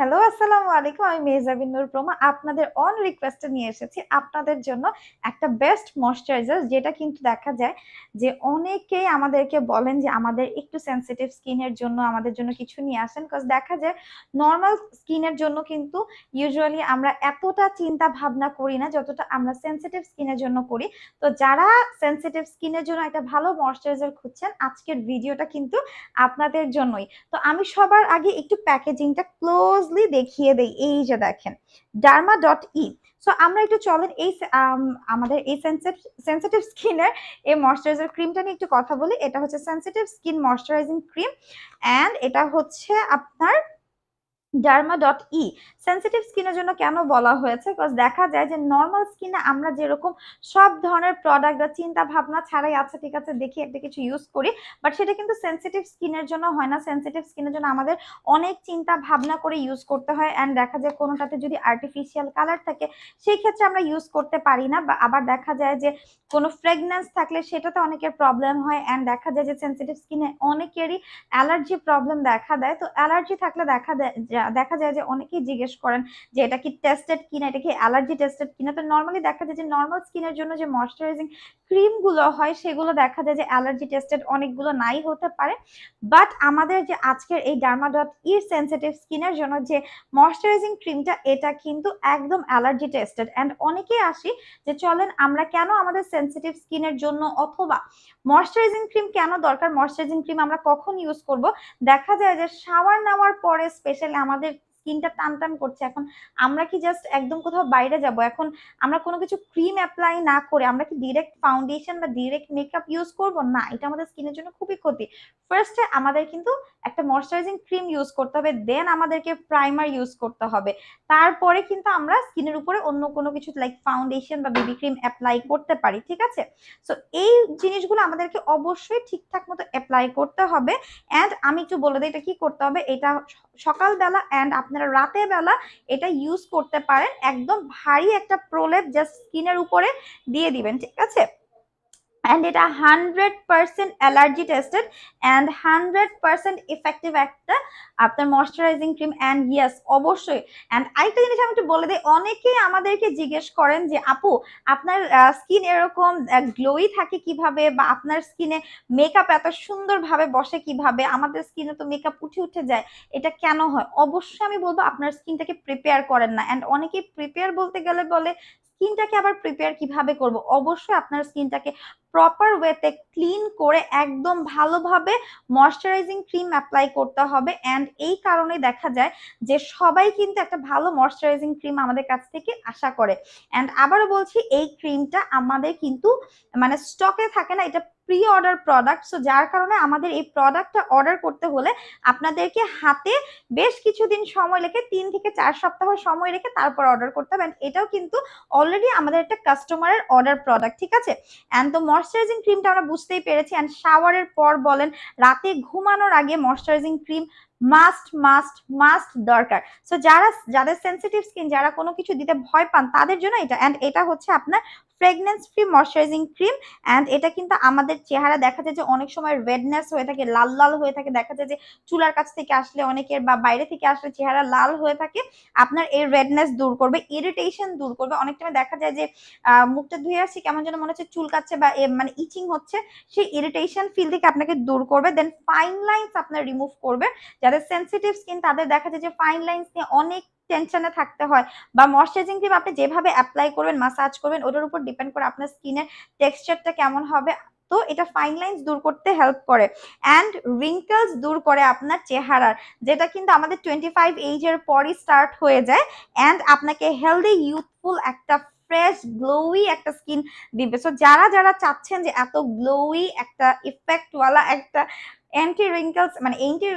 Hello আসসালামু আলাইকুম আমি মেহজাবিন নূর প্রমা। আপনাদের অন রিকোয়েস্টে নিয়ে এসেছি আপনাদের জন্য একটা বেস্ট ময়শ্চারাইজার যেটা কিন্তু দেখা যায় যে অনেকেই আমাদেরকে বলেন যে আমাদের একটু সেনসিটিভ স্কিনের জন্য, আমাদের জন্য কিছু নিয়ে আসেন। কজ দেখা যায় নর্মাল স্কিনের জন্য কিন্তু ইউজুয়ালি আমরা এতটা চিন্তা ভাবনা করি না, যতটা আমরা সেনসিটিভ স্কিনের জন্য করি। তো যারা সেনসিটিভ স্কিনের জন্য একটা ভালো ময়শ্চারাইজার খুঁজছেন, আজকের ভিডিওটা কিন্তু আপনাদের জন্যই। তো আমি সবার আগে একটু প্যাকেজিংটা ক্লোজলি দেখিয়ে দেই, এই যে দেখেন ডার্মা ডট ই সো আমরা একটু চলেন এই আমাদের এই সেন্সিটিভ স্কিনের এই ময়শ্চারাইজার ক্রিমটা নিয়ে একটু কথা বলি। এটা হচ্ছে sensitive skin moisturising cream and এটা হচ্ছে আপনার ডার্মা ডট ই সেন্সিটিভ স্কিনের জন্য কেন বলা হয়েছে? বিকজ দেখা যায় যে নর্মাল স্কিনে আমরা যেরকম সব ধরনের প্রোডাক্ট বা চিন্তা ভাবনা ছাড়াই আচ্ছা ঠিক আছে, দেখি একটা কিছু ইউজ করি বাট সেটা কিন্তু সেন্সিটিভ স্কিনের জন্য হয় না। সেন্সিটিভ স্কিনের জন্য আমাদের অনেক চিন্তা ভাবনা করে ইউজ করতে হয় অ্যান্ড দেখা যায় কোনোটাতে যদি আর্টিফিশিয়াল কালার থাকে, সেই ক্ষেত্রে আমরা ইউজ করতে পারি না, বা আবার দেখা যায় যে কোনো ফ্রেগনেন্স থাকলে সেটাতে অনেকের প্রবলেম হয় অ্যান্ড দেখা যায় যে সেন্সিটিভ স্কিনে অনেকেরই অ্যালার্জি প্রবলেম দেখা দেয়। তো অ্যালার্জি থাকলে দেখা দেয় দেখা যায় যে অনেকেই জিজ্ঞেস করেন যে এটা কি টেস্টেড কিনা, এটা কি অ্যালার্জি টেস্টেড কিনা? তো নর্মালি দেখা যায় যে নর্মাল স্কিনের জন্য যে ময়শ্চারাইজিং ক্রিমগুলো হয়, সেগুলো দেখা যায় যে অ্যালার্জি টেস্টেড অনেকগুলো নাই হতে পারে। বাট আমাদের যে আজকের এই ডার্মা ডট ইর সেন্সিটিভ স্কিনের জন্য যে ময়শ্চারাইজিং ক্রিমটা এটা কিন্তু একদম অ্যালার্জি টেস্টেড অ্যান্ড অনেকেই আসি যে চলেন, আমরা কেন আমাদের সেন্সিটিভ স্কিনের জন্য অথবা ময়শ্চারাইজিং ক্রিম কেন দরকার? ময়শ্চারাইজিং ক্রিম আমরা কখন ইউজ করব? দেখা যায় যে শাওয়ার নেওয়ার পরে স্পেশালি আমাদের স্কিনটা টান টান করছে। এখন আমরা কি জাস্ট একদম কোথাও বাইরে যাব? এখন আমরা কোনো কিছু ক্রিম অ্যাপ্লাই না করে আমরা কি ডিরেক্ট ফাউন্ডেশন বা ডিরেক্ট মেকআপ ইউজ করব? না, এটা আমাদের স্কিনের জন্য খুবই ক্ষতি। ফার্স্টে আমাদের কিন্তু একটা ময়শ্চারাইজিং ক্রিম ইউজ করতে হবে দেন আমাদেরকে প্রাইমার ইউজ করতে হবে। তারপরে কিন্তু আমরা স্কিনের উপরে অন্য কোনো কিছু লাইক ফাউন্ডেশন বা বেবি ক্রিম অ্যাপ্লাই করতে পারি, ঠিক আছে? সো এই জিনিসগুলো আমাদেরকে অবশ্যই ঠিকঠাক মতো অ্যাপ্লাই করতে হবে। অ্যান্ড আমি একটু বলে দিই এটা কি করতে হবে? এটা সকালবেলা অ্যান্ড আপনারা রাতের বেলা এটা ইউজ করতে পারেন। একদম ভারী একটা প্রলেপ জাস্ট স্কিনের উপরে দিয়ে দিবেন, ঠিক আছে? অ্যান্ড এটা hundred percent allergy tested and hundred percent effective একটা আপনার ময়শ্চারাইজিং ক্রিম অ্যান্ড ইয়েস অবশ্যই। অ্যান্ড আরেকটা জিনিস আমি একটু বলে দিই, অনেকেই আমাদেরকে জিজ্ঞেস করেন যে, আপু, আপনার স্কিন এরকম গ্লোই থাকে কীভাবে? বা আপনার স্কিনে মেকআপ এত সুন্দরভাবে বসে কীভাবে? আমাদের স্কিনে তো মেকআপ উঠে উঠে যায়। এটা কেন হয়? অবশ্যই আমি বলব, আপনার স্কিনটাকে প্রিপেয়ার করেন না। অ্যান্ড অনেকেই প্রিপেয়ার বলতে গেলে বলে স্কিনটাকে আবার প্রিপেয়ার কীভাবে করব? অবশ্যই আপনার স্কিনটাকে প্রপার ওয়েতে ক্লিন করে একদম ভালোভাবে ময়শ্চারাইজিং ক্রিম অ্যাপ্লাই করতে হবে। অ্যান্ড এই কারণে দেখা যায় যে সবাই কিন্তু একটা ভালো ময়শ্চারাইজিং ক্রিম আমাদের কাছ থেকে আশা করে। অ্যান্ড আবারও বলছি, এই ক্রিমটা আমাদের কিন্তু মানে স্টকে থাকে না, এটা প্রি অর্ডার প্রোডাক্ট সো যার কারণে আমাদের এই প্রোডাক্টটা অর্ডার করতে হলে আপনাদেরকে হাতে বেশ কিছুদিন সময় রেখে তিন থেকে চার সপ্তাহ সময় রেখে তারপর অর্ডার করতে হবে। এটাও কিন্তু অলরেডি আমাদের একটা কাস্টমারের অর্ডার প্রোডাক্ট ঠিক আছে? অ্যান্ড তো ময়শ্চারাইজিং ক্রিমটা আমরা বুঝতেই পেরেছি। অ্যান্ড শাওয়ারের পর বলেন, রাতে ঘুমানোর আগে moisturising cream must must must দরকার। সো যারা, যাদের সেন্সিটিভ স্কিন যারা কোনো কিছু দিতে ভয় পান, তাদের জন্য এটা। অ্যান্ড এটা হচ্ছে আপনার fragrance free moisturising cream and এটা কিন্তু আমাদের চেহারা দেখা যায় যে অনেক সময় রেডনেস হয়ে থাকে, লাল লাল হয়ে থাকে। দেখা যায় যে চুলার কাছ থেকে আসলে অনেকের বা বাইরে থেকে আসলে চেহারা লাল হয়ে থাকে। আপনার এই রেডনেস দূর করবে ইরিটেশন দূর করবে। অনেক সময় দেখা যায় যে মুখটা ধুয়ে আসছি, কেমন যেন মনে হচ্ছে চুলকাচ্ছে বা মানে ইচিং হচ্ছে। সেই ইরিটেশন ফিল থেকে আপনাকে দূর করবে দেন ফাইন লাইন্স আপনার রিমুভ করবে যাদের সেন্সিটিভ স্কিন তাদের দেখা যায় যে ফাইন লাইন্স নিয়ে অনেক টেনশনে থাকতে হয়। বা ময়শ্চারাইজিং ক্রিম আপনি যেভাবে অ্যাপ্লাই করবেন মাসাজ করবেন, ওটার উপর ডিপেন্ড করে আপনার স্কিনের টেক্সচারটা কেমন হবে। তো এটা ফাইন লাইন্স দূর করতে হেল্প করে। অ্যান্ড রিঙ্কলস দূর করে আপনার চেহারার, যেটা কিন্তু আমাদের টোয়েন্টি ফাইভ এইজের পরই স্টার্ট হয়ে যায়। অ্যান্ড আপনাকে হেলদি ইউথফুল একটা ফ্রেশ গ্লোই একটা স্কিন দিবে। সো যারা যারা চাচ্ছেন যে এত গ্লোই একটা ইফেক্টওয়ালা একটা অ্যান্টি রিঙ্কলস মানে অ্যান্টি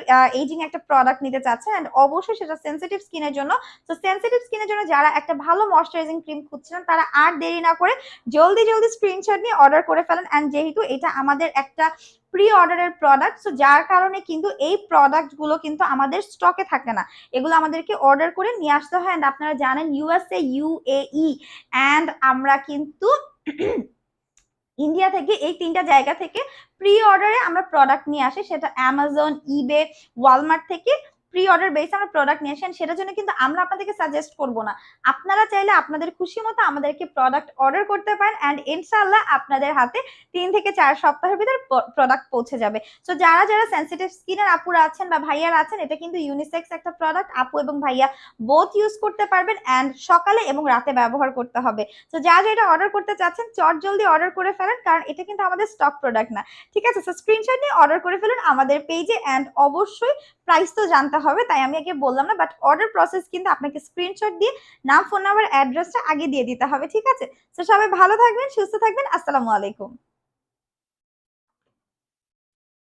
এজিং একটা প্রোডাক্ট নিতে চাচ্ছেন অ্যান্ড অবশ্যই সেটা সেন্সিটিভ স্কিনের জন্য। তো সেন্সিটিভ স্কিনের জন্য যারা একটা ভালো ময়শ্চারাইজিং ক্রিম খুঁজছিলেন, তারা আর দেরি না করে জলদি জলদি স্ক্রিনশট নিয়ে অর্ডার করে ফেলেন। অ্যান্ড যেহেতু এটা আমাদের একটা প্রি অর্ডারের প্রোডাক্ট সো যার কারণে কিন্তু এই প্রোডাক্টগুলো কিন্তু আমাদের স্টকে থাকে না। এগুলো আমাদেরকে অর্ডার করে নিয়ে আসতে হয়। অ্যান্ড আপনারা জানেন ইউএসএ ইউএই অ্যান্ড আমরা কিন্তু ইন্ডিয়া থেকে, এই তিনটা জায়গা থেকে প্রি অর্ডারে আমরা প্রোডাক্ট নিয়ে আসি, সেটা অ্যামাজন ইবে ওয়ালমার্ট থেকে প্রি অর্ডার বেস আমরা প্রোডাক্ট নিয়ে আসেন সেটার জন্য কিন্তু আমরা আপনাদেরকে সাজেস্ট করব না। আপনারা চাইলে আপনাদের খুশি মতো আমাদেরকে প্রোডাক্ট অর্ডার করতে পারেন অ্যান্ড ইনশাআল্লাহ আপনাদের হাতে তিন থেকে চার সপ্তাহের ভিতরে প্রোডাক্ট পৌঁছে যাবে। তো যারা যারা সেন্সিটিভ স্কিনের আপুরা আছেন বা ভাইয়ারা আছেন, এটা কিন্তু ইউনিসেক্স একটা প্রোডাক্ট আপু এবং ভাইয়া বোথ ইউজ করতে পারবেন অ্যান্ড সকালে এবং রাতে ব্যবহার করতে হবে। তো যারা যা এটা অর্ডার করতে চাচ্ছেন, চট জলদি অর্ডার করে ফেলেন, কারণ এটা কিন্তু আমাদের স্টক প্রোডাক্ট না। ঠিক আছে? স্ক্রিনশট নিয়ে অর্ডার করে ফেলুন আমাদের পেজে অ্যান্ড অবশ্যই প্রাইস তো জানতে হবে, তাই আমি আগে বললাম না বাট অর্ডার প্রসেস কিন্তু আপনাকে স্ক্রিনশট দিয়ে নাম ফোন নাম্বার অ্যাড্রেসটা আগে দিয়ে দিতে হবে, ঠিক আছে? তো সবাই ভালো থাকবেন, সুস্থ থাকবেন, আসসালামু আলাইকুম।